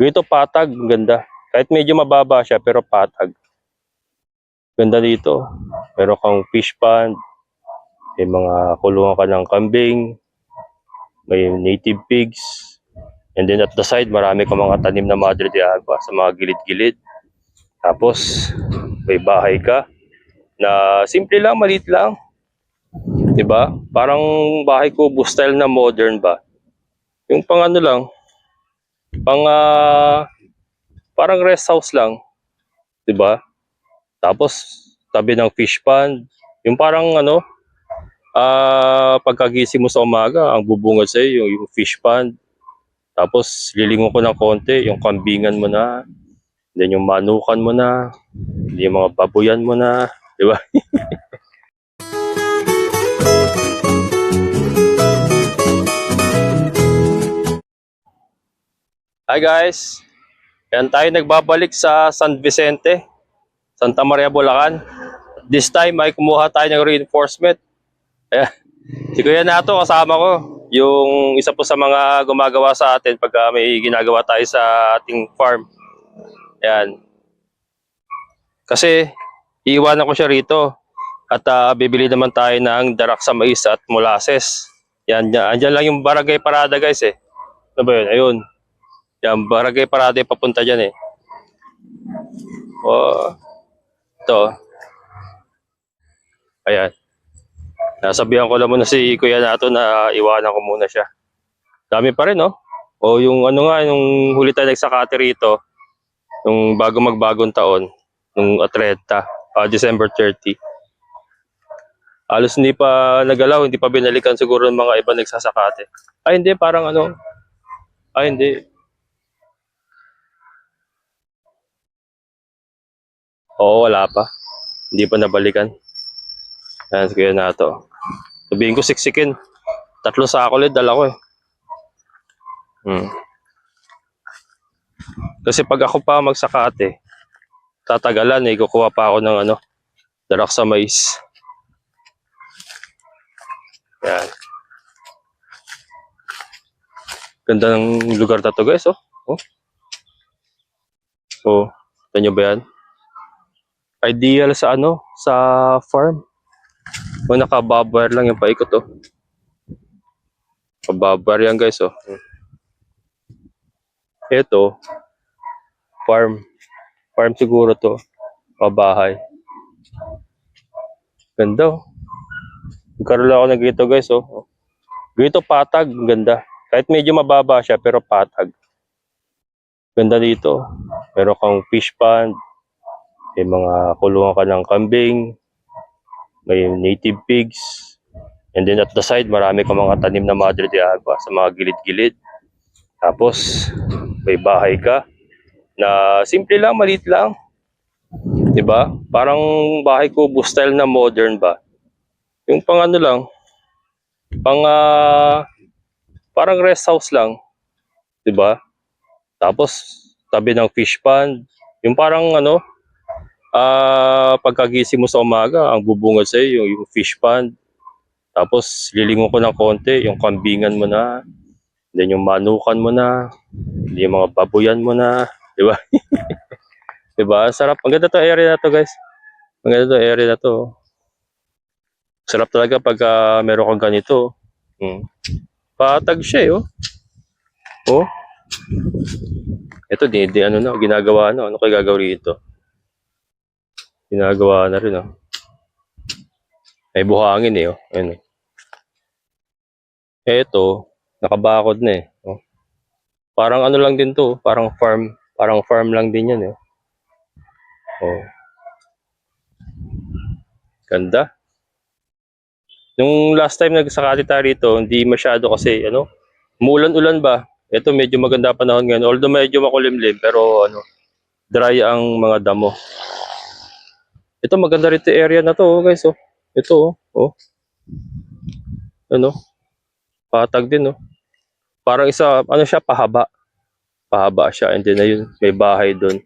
Dito patag, ganda. Kahit medyo mababa siya, pero patag. Ganda dito. Meron kang fish pond. May mga kulungan ka ng kambing. May native pigs. And then at the side, marami kang mga tanim na Madre de Agua sa mga gilid-gilid. Tapos, may bahay ka na simple lang, maliit lang. 'Di ba? Parang bahay kubo style na modern ba? Yung pang ano lang, pang ah, parang rest house lang, 'di ba? Tapos tabi ng fish pond, yung parang ano, ah pagkagising mo sa umaga, ang bubungad sa yung, yung fish pond. Tapos lilingon ko ng konti, yung kambingan mo na, then yung manukan mo na, yung mga babuyan mo na, 'di ba? Hi guys! Yan tayo nagbabalik sa San Vicente, Santa Maria, Bulacan. This time ay kumuha tayo ng reinforcement. Ayan. Si Kuya Nato kasama ko. Yung isa po sa mga gumagawa sa atin pagka may ginagawa tayo sa ating farm. Ayan. Kasi iiwanan ko siya rito. At ah, bibili naman tayo ng darak sa mais at molasses. Yan, yan. Andyan lang yung barangay parada guys eh. Ano ba yun? Ayun. Yan, barangay parada yung papunta dyan eh. Oh, ito. Ayan. Nasabihan ko lang muna si Kuya Nato na iwanan ko muna siya. Dami pa rin, no? O yung ano nga, yung huli tayo nagsakate rito, yung bago magbagong taon, nung 30, ah, December 30. Halos hindi pa nagalaw, hindi pa binalikan siguro ng mga iba nagsasakate. Ay, hindi, parang ano, ay, hindi. Oo, wala pa. Hindi pa nabalikan. Ayan, kaya na to. Sabihin ko siksikin. Tatlo sa ako ulit, dala ko eh. Hmm. Kasi pag ako pa magsakate, tatagalan eh, kukuha pa ako ng ano, darak sa mais. Yan. Ganda ng lugar na to guys, oh. Oh. Oh, ito nyo ba yan? Ideal sa ano, sa farm. O naka-bobwire lang yung paikot, oh. Naka-bobwire yan guys, oh. Ito, farm. Farm siguro to. Pabahay. Ganda, oh. Nagkaroon ako ng ganito guys, oh. Ganito patag, ganda. Kahit medyo mababa siya, pero patag. Ganda dito. Meron kang fish pond. May mga kulungan ka ng kambing. May native pigs. And then at the side, marami kang mga tanim na Madre de Agua sa mga gilid-gilid. Tapos, may bahay ka na simple lang, maliit lang. 'Di ba? Parang bahay kubo style na modern ba? Yung pang ano lang, pang ah, parang rest house lang, 'di ba? Tapos tabi ng fish pond, yung parang ano, ah pagkagising mo sa umaga, ang bubungad sa yung, yung fish pond. Tapos lilingon ko ng konti, yung kambingan mo na, then yung manukan mo na, yung mga babuyan mo na, 'di ba? 'Di ba? Sarap. Ang ganda to area na to, guys. Ang ganda to area na to. Sarap talaga pag ah, meron kang ganito. Hmm. Patag siya, eh, oh. Oh. Ito, di, di ano na, ginagawa na. Ano kaya gagawin rito? Ginagawa na rin, oh. May buhangin, eh, oh. Ayun, eh. Ito, nakabakod na, eh. Oh. Parang ano lang din to, parang farm, parang farm lang din yan, eh. Oh. Ganda. Nung last time nagsakati tayo rito, hindi masyado kasi ano, umuulan-ulan ba? Ito medyo maganda panahon ngayon. Although medyo makulimlim pero ano, dry ang mga damo. Ito maganda rito area na to, oh, guys, oh. Ito, oh. oh. Ano? Patag din, oh. Parang isa, ano siya, pahaba. Pahaba siya. And then, ayun, may bahay doon.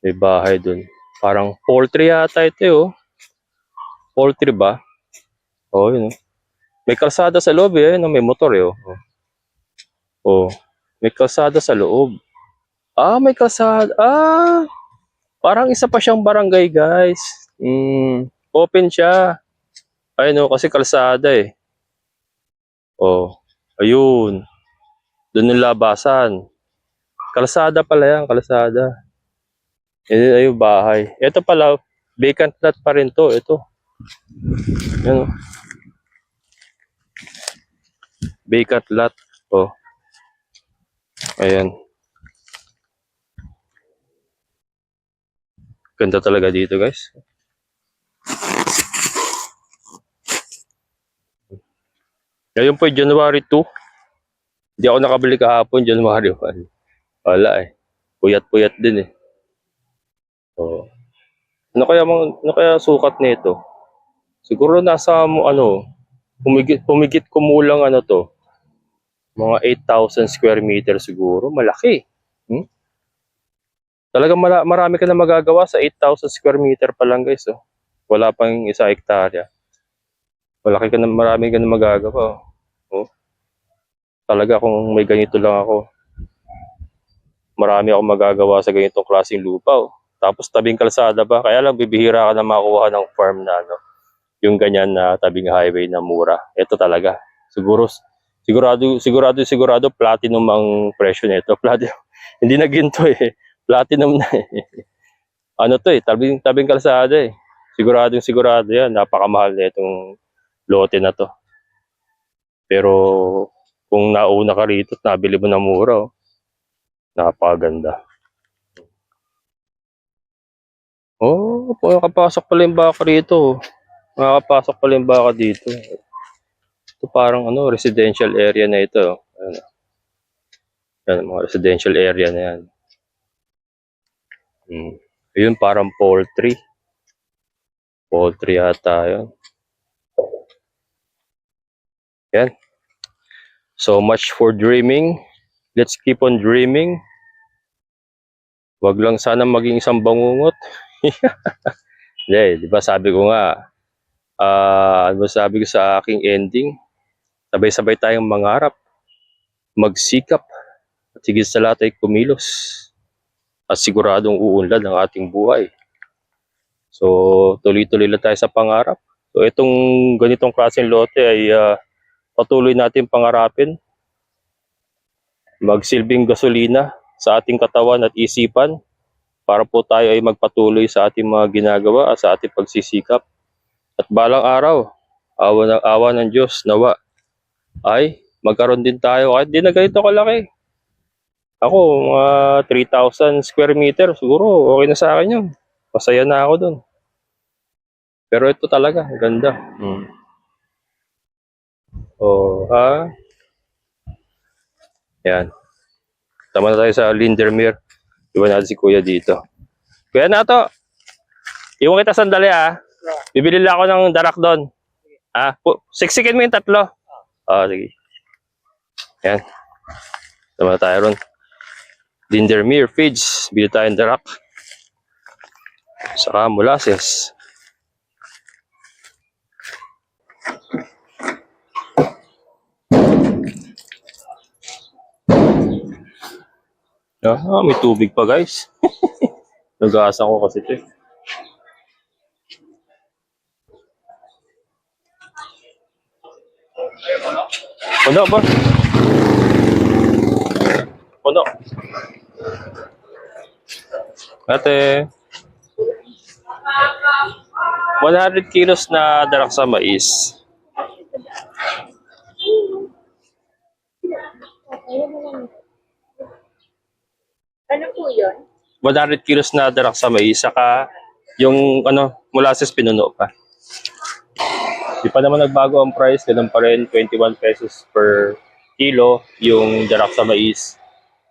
May bahay doon. Parang poultry yata ito, eh, oh. Poultry ba? Oh, yun. oh. May kalsada sa loob eh, no? may motor eh. Oh. oh. May kalsada sa loob. Ah, may kalsada. Ah, parang isa pa siyang barangay, guys. Mm, open siya. Ay, no, kasi kalsada eh. Oh, ayun. Doon yung labasan. Kalsada pala yan, kalsada. Yan ayun, bahay. Ito pala, vacant lot pa rin to. Ito. Yan. oh. Vacant lot. Oh. Ayan. Ganda talaga dito, guys. Ngayon po, January 2. Hindi ako nakabili kahapon, January 1. Wala eh. Puyat-puyat din eh. So, ano kaya ano kaya sukat nito? Siguro nasa ano, pumigit pumigit kumulang ano to. Mga 8,000 square meter siguro, malaki. Hmm? Talagang mara- marami ka na magagawa sa 8,000 square meter pa lang guys. Oh. Wala pang isa hektarya. Malaki ka na, marami ka na magagawa. Oh. Talaga kung may ganito lang ako, marami akong magagawa sa ganitong klaseng lupa. Oh. Tapos tabing kalsada pa, kaya lang bibihira ka na makuha ng farm na ano, yung ganyan na tabing highway na mura. Ito talaga. Siguro sigurado sigurado sigurado platinum ang presyo nito. Platinum. Hindi na ginto eh. Platinum na eh. Ano to eh, tabing tabing kalsada eh. Siguradong sigurado 'yan, napakamahal na itong lote na to. Pero kung nauna ka rito at nabili mo na mura, oh, napakaganda. Oh, makakapasok pala yung baka rito. Makakapasok pala yung baka dito. Ito parang ano, residential area na ito. oh. Ayan. Yan, mga residential area na yan. Hmm. Yun, parang poultry. Poultry yata yun. Yan. So much for dreaming. Let's keep on dreaming. Wag lang sana maging isang bangungot. Hindi, di ba sabi ko nga, ah, ano sabi ko sa aking ending, sabay-sabay tayong mangarap, magsikap, at higit sa lahat ay kumilos, at siguradong uunlad ang ating buhay. So, tuloy-tuloy lang tayo sa pangarap. So, itong ganitong klaseng lote ay ah, patuloy natin pangarapin, magsilbing gasolina sa ating katawan at isipan, para po tayo ay magpatuloy sa ating mga ginagawa at sa ating pagsisikap. At balang araw, awa ng, awa ng Diyos, nawa, ay magkaroon din tayo kahit di na ganito kalaki. Ako, mga 3,000 square meter, siguro okay na sa akin yun. Masaya na ako dun. Pero ito talaga, ganda. Mm. Oh, ha? Yan. Tama na tayo sa Lindermere. Iwan natin si Kuya dito. Kuya Nato, iwan kita sandali ah. Bibili lang ako ng darak doon. Ah, siksikin mo yung tatlo. Ah, sige. Yan. Tama na tayo ron. Lindermere Feeds. Bili tayo ng darak. Saka molasses. Ah, may tubig pa guys. Nag-aasa ko kasi ito eh. Puno ba? Puno. Ate. 100 kilos na darak sa mais. Ano po yun? 100 kilos na darak sa mais, saka yung ano, molasses pinuno pa. Di pa naman nagbago ang price, ganun pa rin, 21 pesos per kilo yung darak sa mais.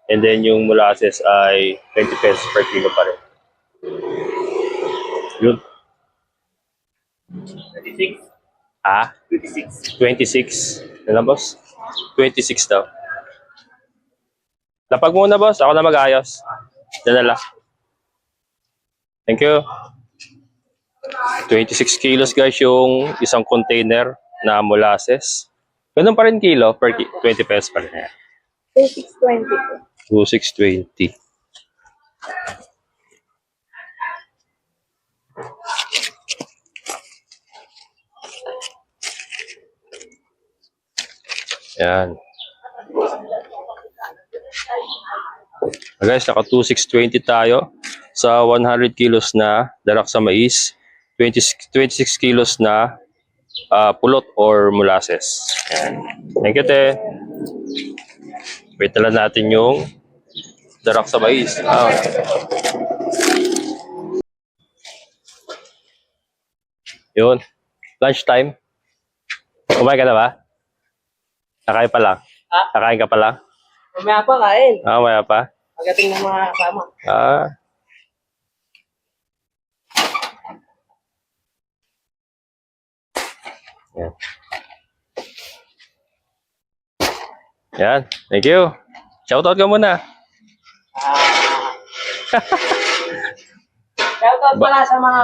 And then yung molasses ay 20 pesos per kilo pa rin. Yun. 26. Ah, 26. 26. Ano boss? 26 daw. Lapag muna boss, ako na mag-ayos. Dadala. Thank you. 26 kilos guys yung isang container na molasses. Ganun pa rin kilo per ki- 20 pesos pa rin. yan. 2620 po. 2620. Yan. Ah, guys, naka 2620 tayo sa 100 kilos na darak sa mais, 26, kilos na uh, pulot or molasses. Yan. Thank you, te. Wait natin yung darak sa mais. Ah. Yun. Lunchtime. Kumain ka na ba? Nakain pa lang? Ha? Nakain ka pa lang? Mamaya pa kain. Ah, maya pa? Pagdating ng mga kasama. Ah. Yan. Yan. Thank you. Shoutout ka muna. Ah. Shoutout pala sa mga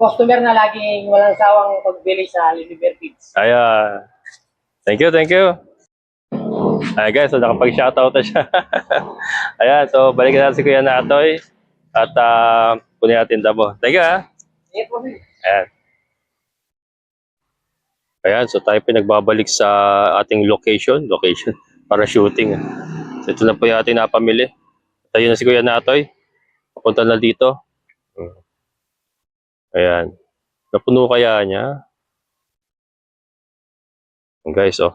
customer na laging walang sawang pagbili sa Liver Feeds. Ayan. Thank you, thank you. Ayan guys, so nakapag-shoutout na siya. Ayan, so balikan natin si Kuya Natoy at uh, kunin natin damo. Thank you ha. Po. sir. Ayan. Ayan, so tayo pinagbabalik sa ating location, location para shooting. Ito na po yung ating napamili. Tayo na si Kuya Natoy. Papunta na dito. Ayan. Napuno kaya niya. Guys, oh.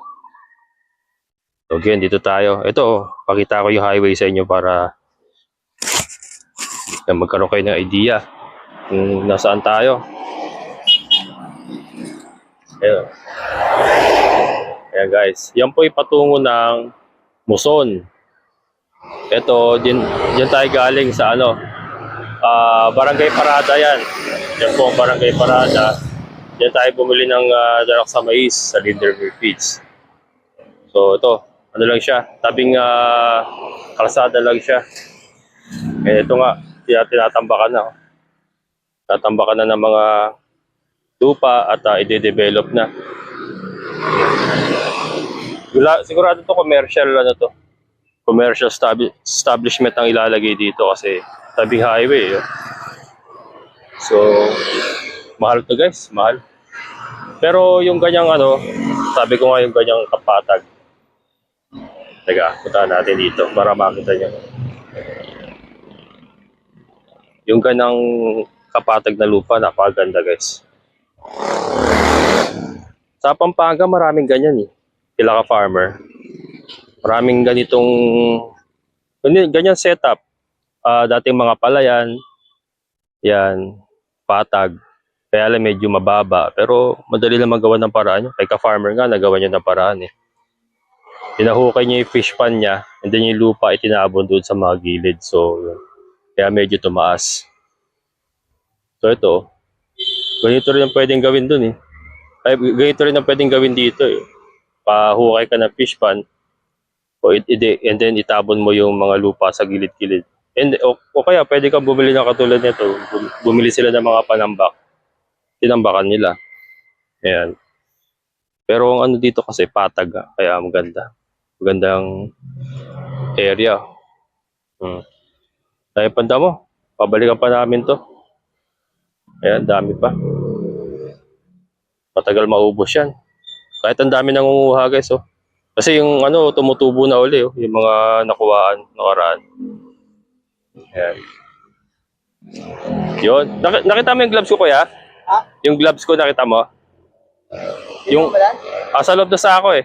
So again, dito tayo. Ito, oh, pakita ko yung highway sa inyo para na magkaroon kayo ng idea kung nasaan tayo. Ayan. Ayan guys. Yan po yung patungo ng Muson. Ito, din, din tayo galing sa ano, ah Barangay Parada yan. Yan po ang Barangay Parada. Yan tayo bumili ng uh, darak sa mais sa Lindermere Feeds. So ito, ano lang siya, tabing ah, kalsada lang siya. Eh, ito nga, tina- tinatambakan na. oh. Tatambakan na ng mga lupa at uh, ide-develop na. Sigurado to commercial ano to. Commercial establishment ang ilalagay dito kasi tabing highway. eh. So, mahal to guys, mahal. Pero yung ganyang ano, sabi ko nga yung ganyang kapatag. Teka, punta natin dito para makita nyo. Yung ganyang kapatag na lupa, napakaganda guys. Sa Pampanga, maraming ganyan eh. Sila ka farmer. Maraming ganitong ganyan, setup. Ah, dating mga palayan, yan, patag. Kaya lang medyo mababa. Pero madali lang magawa ng paraan. Kay ka-farmer nga, nagawa niya ng paraan eh. Pinahukay niya yung fish pan niya, and then yung lupa itinabon doon sa mga gilid. So, yun. kaya medyo tumaas. So, ito, ganito rin ang pwedeng gawin doon eh. Ay, ganito rin ang pwedeng gawin dito eh. Pahukay ka ng fish pan, o it, and then itabon mo yung mga lupa sa gilid-gilid. And, o, o kaya pwede kang bumili ng katulad nito. Bum- Bumili sila ng mga panambak. Tinambakan nila. Ayan. Pero ang ano dito kasi patag, ah, kaya maganda. Magandang area. Hmm. Dahil panda mo, pabalikan pa namin to. Ayan, dami pa. Matagal maubos yan. Kahit ang dami nangunguha guys, oh. Kasi yung ano, tumutubo na uli, oh. Yung mga nakuhaan, nakaraan. Ayan. Yun. Nak- nakita mo yung gloves ko, kuya? Ha? Yung gloves ko, nakita mo? Yung, ah, sa loob na sa ako eh.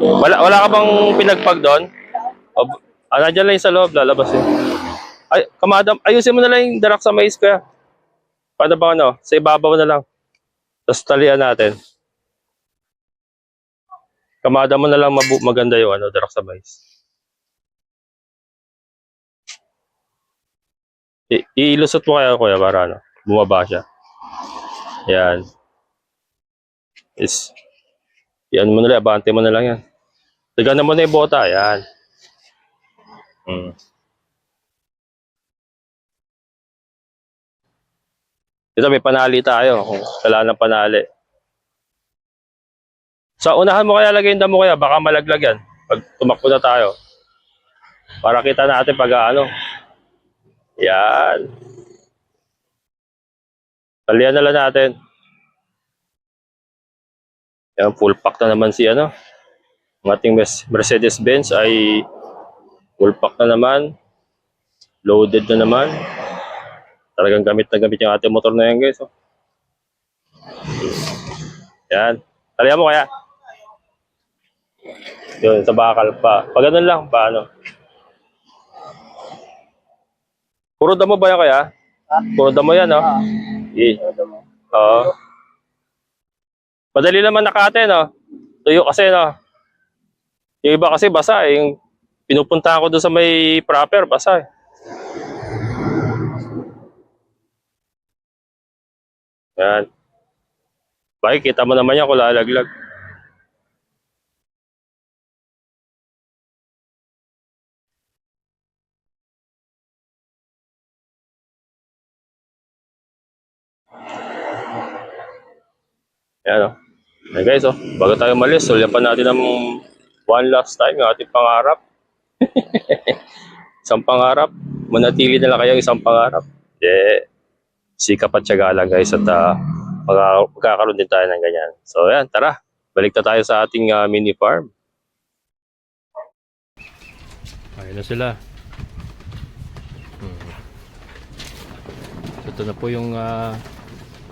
Wala, wala ka bang pinagpag doon? O, ah, nandiyan lang yung sa loob, lalabas yun. Ay, kamadam, ayusin mo na lang yung darak sa mais kuya. Paano ba ano? Sa ibabaw na lang. Tapos talian natin. Kamada mo na lang mabu- maganda yung ano, darak sa mais. I- iilusot mo kaya kuya para ano, bumaba siya. Yan. Is, yan mo na lang, abante mo na lang yan. Tiganan mo na yung bota, yan. Hmm. Ito may panali tayo. Kung kailangan ng panali. Sa unahan mo kaya lagay yung damo kaya, baka malaglag yan. Pag tumakbo na tayo. Para kita natin pag ano. Yan. Talian na lang natin. Yan, full pack na naman si ano. Ang ating Mercedes-Benz ay full pack na naman. Loaded na naman. Talagang gamit na gamit yung ating motor na yan guys. Oh. Yan. Talihan mo kaya. Yun, sa bakal pa. Pag ganun lang, paano? Puro damo ba yan kaya? Puro damo yan, no? Eh. Oo. Madali naman nakate, no? Tuyo kasi, no? Yung iba kasi basa, eh. Yung pinupunta ko doon sa may proper, basa, eh. Yan. Bakit kita mo naman yan kung lalaglag. Yan o. Hey guys, oh, bago tayo malis, sulyan pa natin ng one last time yung ating pangarap. isang pangarap. Manatili na lang kayo isang pangarap. Yeah. Sikap at tiyaga lang guys at uh, magka- magkakaroon din tayo ng ganyan. So yan, tara. Balik na tayo sa ating ah, mini farm. Ayun na sila. Hmm. So ito na po yung ah,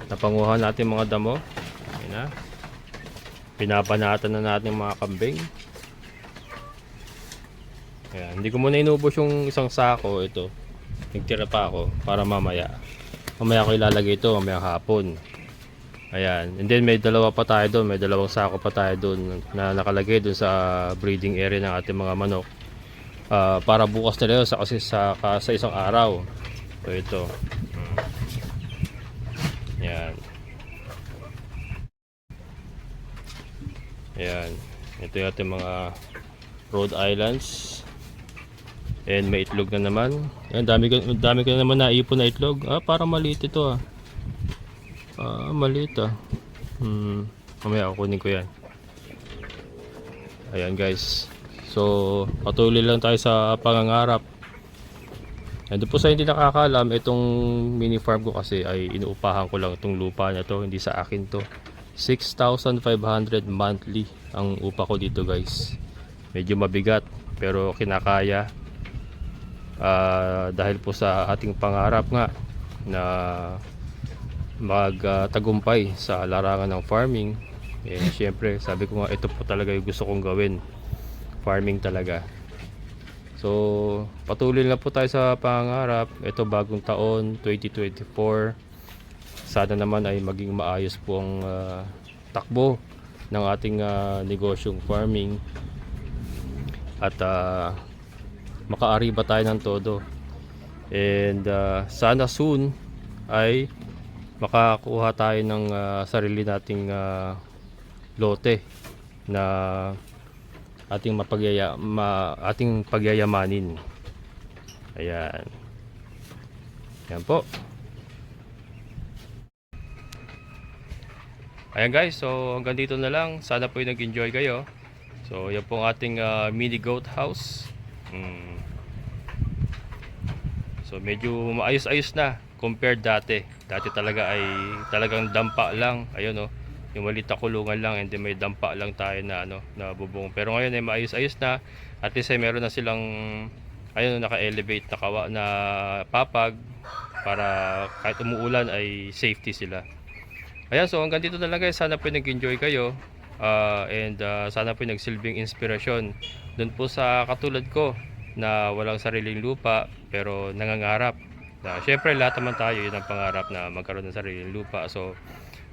napanguhan natin mga damo. Ayun na. Pinabanatan na natin yung mga kambing. Ayan, hindi ko muna inubos yung isang sako ito. Nagtira pa ako para mamaya. Mamaya ko ilalagay ito mamaya hapon. Ayan. And then may dalawa pa tayo doon. May dalawang sako pa tayo doon na nakalagay doon sa breeding area ng ating mga manok. Ah, para bukas na rin sa kasi sa, sa isang araw. So ito. Mm. Yan. Yan. Ito yung ating mga Rhode Islands. And may itlog na naman. Yan, dami ko, dami ko na naman naipon na itlog. Ah, parang maliit ito ah. Ah, maliit ah. Hmm. Mamaya kukunin ko yan. Ayan guys. So, patuloy lang tayo sa pangangarap. And po sa hindi nakakalam, itong mini farm ko kasi ay inuupahan ko lang itong lupa na to, hindi sa akin to. 6,500 monthly ang upa ko dito guys. Medyo mabigat pero kinakaya. Ah, dahil po sa ating pangarap nga na magtagumpay sa larangan ng farming. Eh, syempre, sabi ko nga ito po talaga yung gusto kong gawin. Farming talaga. So, patuloy na po tayo sa pangarap. Ito bagong taon, 2024. Sana naman ay maging maayos po ang ah, takbo ng ating ah, negosyong farming. At ah, makaariba tayo ng todo. And ah, sana soon ay makakuha tayo ng ah, sarili nating ah, lote na ating mapagyaya ma, ating pagyayamanin. Ayan. Yan po. Ayan guys, so hanggang dito na lang. Sana po yung nag-enjoy kayo. So yan po ang ating ah, mini goat house. Mm. So medyo maayos-ayos na compared dati. Dati talaga ay talagang dampa lang. Ayun oh. Yung maliit na kulungan lang and then may dampa lang tayo na ano na bubong. Pero ngayon ay maayos-ayos na. At least ay meron na silang ayun naka-elevate na kawa na papag para kahit umuulan ay safety sila. Ayan, so hanggang dito na lang guys. Sana po nag-enjoy kayo. Ah, and ah, sana po nagsilbing inspirasyon doon po sa katulad ko na walang sariling lupa pero nangangarap. Na, syempre lahat naman tayo yun ang pangarap na magkaroon ng sariling lupa. So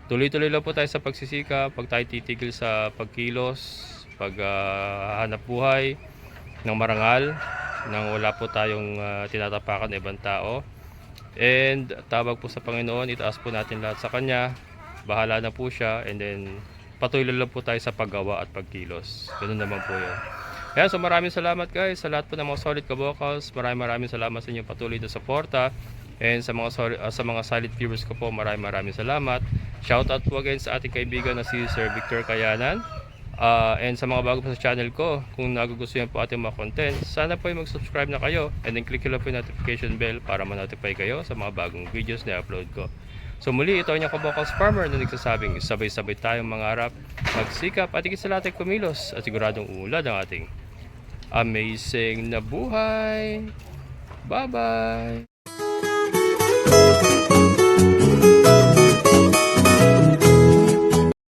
tuloy-tuloy lang po tayo sa pagsisika, pag tayo titigil sa pagkilos, paghanap buhay ng marangal nang wala po tayong ah, tinatapakan na ibang tao. And tawag po sa Panginoon, itaas po natin lahat sa Kanya. Bahala na po siya and then patuloy lang po tayo sa paggawa at pagkilos. Ganun naman po yun. Kaya so maraming salamat guys sa lahat po ng mga solid kabokals. Maraming maraming salamat sa inyong patuloy na suporta. And sa mga solid, ah, sa mga solid viewers ko po, maraming maraming salamat. Shout out po again sa ating kaibigan na si Sir Victor Kayanan. Ah, and sa mga bago pa sa channel ko, kung nagugustuhan po ating mga content, sana po ay mag-subscribe na kayo and then click nyo po yung notification bell para ma-notify kayo sa mga bagong videos na upload ko. So muli, ito ang inyong kabokals farmer na nagsasabing sabay-sabay tayong mangarap, magsikap at higit sa lahat kumilos at siguradong uunlad ang ating amazing na buhay. Bye-bye!